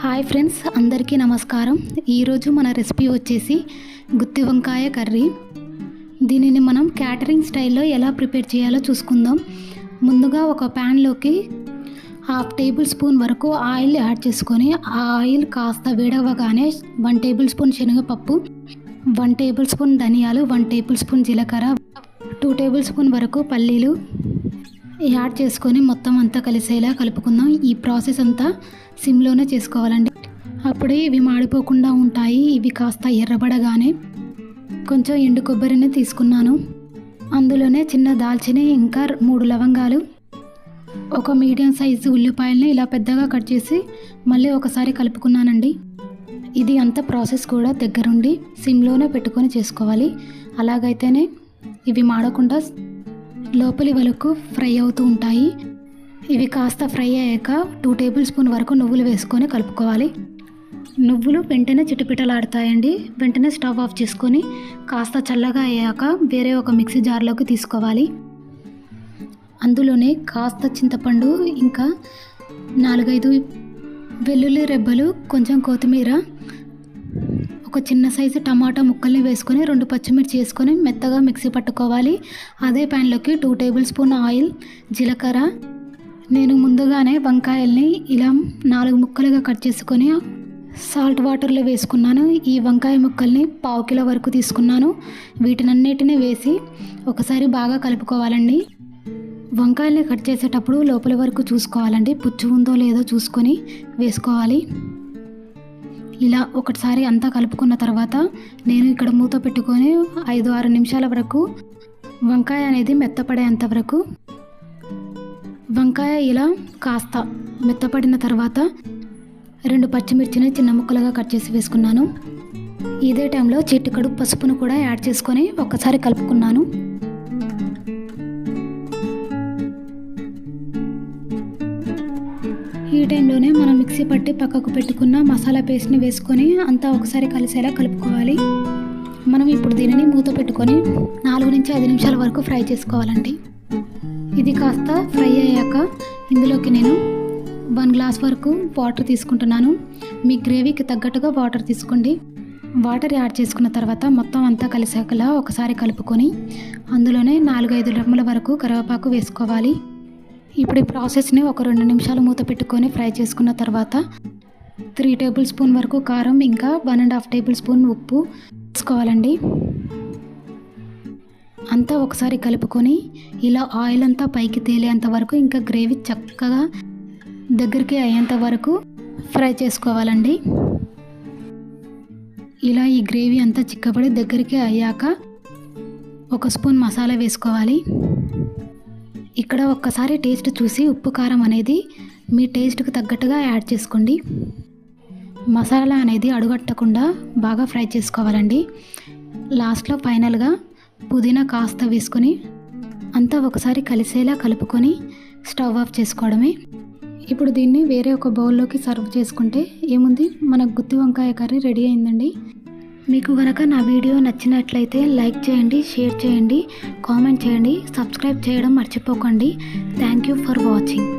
Hi friends అందరికీ నమస్కారం. ఈరోజు మన రెసిపీ వచ్చేసి గుత్తి వంకాయ కర్రీ. దీనిని మనం క్యాటరింగ్ స్టైల్లో ఎలా ప్రిపేర్ చేయాలో చూసుకుందాం. ముందుగా ఒక ప్యాన్లోకి హాఫ్ టేబుల్ స్పూన్ వరకు ఆయిల్ యాడ్ చేసుకొని ఆ ఆయిల్ కాస్త వేడవగానే వన్ టేబుల్ స్పూన్ శనగపప్పు వన్ టేబుల్ స్పూన్ ధనియాలు వన్ టేబుల్ స్పూన్ జీలకర్ర టూ టేబుల్ స్పూన్ వరకు పల్లీలు యాడ్ చేసుకొని మొత్తం అంతా కలిసేలా కలుపుకుందాం. ఈ ప్రాసెస్ అంతా సిమ్లోనే చేసుకోవాలండి. అప్పుడే ఇవి మాడిపోకుండా ఉంటాయి. ఇవి కాస్త ఎర్రబడగానే కొంచెం ఎండు కొబ్బరిని తీసుకున్నాను. అందులోనే చిన్న దాల్చిని ఇంకా మూడు లవంగాలు ఒక మీడియం సైజు ఉల్లిపాయల్ని ఇలా పెద్దగా కట్ చేసి మళ్ళీ ఒకసారి కలుపుకున్నానండి. ఇది అంత ప్రాసెస్ కూడా దగ్గరుండి సిమ్లోనే పెట్టుకొని చేసుకోవాలి. అలాగైతేనే ఇవి మాడకుండా లోపలి వరకు ఫ్రై అవుతూ ఉంటాయి. ఇవి కాస్త ఫ్రై అయ్యాక టూ టేబుల్ స్పూన్ వరకు నువ్వులు వేసుకొని కలుపుకోవాలి. నువ్వులు వెంటనే చిటపిటలాడతాయండి. వెంటనే స్టవ్ ఆఫ్ చేసుకొని కాస్త చల్లగా అయ్యాక వేరే ఒక మిక్సీ జార్లోకి తీసుకోవాలి. అందులోనే కాస్త చింతపండు ఇంకా నాలుగైదు వెల్లుల్లి రెబ్బలు కొంచెం కొత్తిమీర ఒక చిన్న సైజు టమాటా ముక్కల్ని వేసుకొని రెండు పచ్చిమిర్చి వేసుకొని మెత్తగా మిక్సీ పట్టుకోవాలి. అదే ప్యాన్లోకి టూ టేబుల్ స్పూన్ ఆయిల్ జీలకర్ర. నేను ముందుగానే వంకాయల్ని ఇలా నాలుగు ముక్కలుగా కట్ చేసుకొని సాల్ట్ వాటర్లో వేసుకున్నాను. ఈ వంకాయ ముక్కల్ని పావు కిలో వరకు తీసుకున్నాను. వీటినన్నిటిని వేసి ఒకసారి బాగా కలుపుకోవాలండి. వంకాయల్ని కట్ చేసేటప్పుడు లోపల వరకు చూసుకోవాలండి. పుచ్చు ఉందో లేదో చూసుకొని వేసుకోవాలి. ఇలా ఒకటిసారి అంతా కలుపుకున్న తర్వాత నేను ఇక్కడ మూత పెట్టుకొని ఐదు ఆరు నిమిషాల వరకు వంకాయ అనేది మెత్తపడేంత వరకు వంకాయ ఇలా కాస్త మెత్తపడిన తర్వాత రెండు పచ్చిమిర్చిని చిన్న ముక్కలుగా కట్ చేసి వేసుకున్నాను. ఇదే టైంలో చిట్టుకడు పసుపును కూడా యాడ్ చేసుకొని ఒక్కసారి కలుపుకున్నాను. ఈ టైంలోనే మనం మిక్సీ పట్టి పక్కకు పెట్టుకున్న మసాలా పేస్ట్ని వేసుకొని అంతా ఒకసారి కలిసేలా కలుపుకోవాలి. మనం ఇప్పుడు దీనిని మూత పెట్టుకొని నాలుగు నుంచి ఐదు నిమిషాల వరకు ఫ్రై చేసుకోవాలండి. ఇది కాస్త ఫ్రై అయ్యాక ఇందులోకి నేను వన్ గ్లాస్ వరకు వాటర్ తీసుకుంటున్నాను. మీ గ్రేవీకి తగ్గట్టుగా వాటర్ తీసుకోండి. వాటర్ యాడ్ చేసుకున్న తర్వాత మొత్తం అంతా కలిసాకలా ఒకసారి కలుపుకొని అందులోనే నాలుగైదు రెమ్మల వరకు కరివేపాకు వేసుకోవాలి. ఇప్పుడు ఈ ప్రాసెస్ని ఒక రెండు నిమిషాలు మూత పెట్టుకొని ఫ్రై చేసుకున్న తర్వాత త్రీ టేబుల్ స్పూన్ వరకు కారం ఇంకా one and half tablespoon ఉప్పు వేసుకోవాలండి. అంతా ఒకసారి కలుపుకొని ఇలా ఆయిల్ అంతా పైకి తేలేంత వరకు ఇంకా గ్రేవీ చక్కగా దగ్గరికి అయ్యేంత వరకు ఫ్రై చేసుకోవాలండి. ఇలా ఈ గ్రేవీ అంతా చిక్కబడి దగ్గరికి అయ్యాక ఒక స్పూన్ మసాలా వేసుకోవాలి. ఇక్కడ ఒక్కసారి టేస్ట్ చూసి ఉప్పు కారం అనేది మీ టేస్ట్కి తగ్గట్టుగా యాడ్ చేసుకోండి. మసాలా అనేది అడుగట్టకుండా బాగా ఫ్రై చేసుకోవాలండి. లాస్ట్లో ఫైనల్గా పుదీనా కాస్త వేసుకొని అంతా ఒకసారి కలిసేలా కలుపుకొని స్టవ్ ఆఫ్ చేసుకోవడమే. ఇప్పుడు దీన్ని వేరే ఒక బౌల్లోకి సర్వ్ చేసుకుంటే ఏముంది? మన గుత్తి వంకాయ కర్రీ రెడీ అయిందండి. మీకు గనక నా వీడియో నచ్చినట్లయితే లైక్ చేయండి షేర్ చేయండి కామెంట్ చేయండి సబ్స్క్రైబ్ చేయడం మర్చిపోకండి. Thank you for watching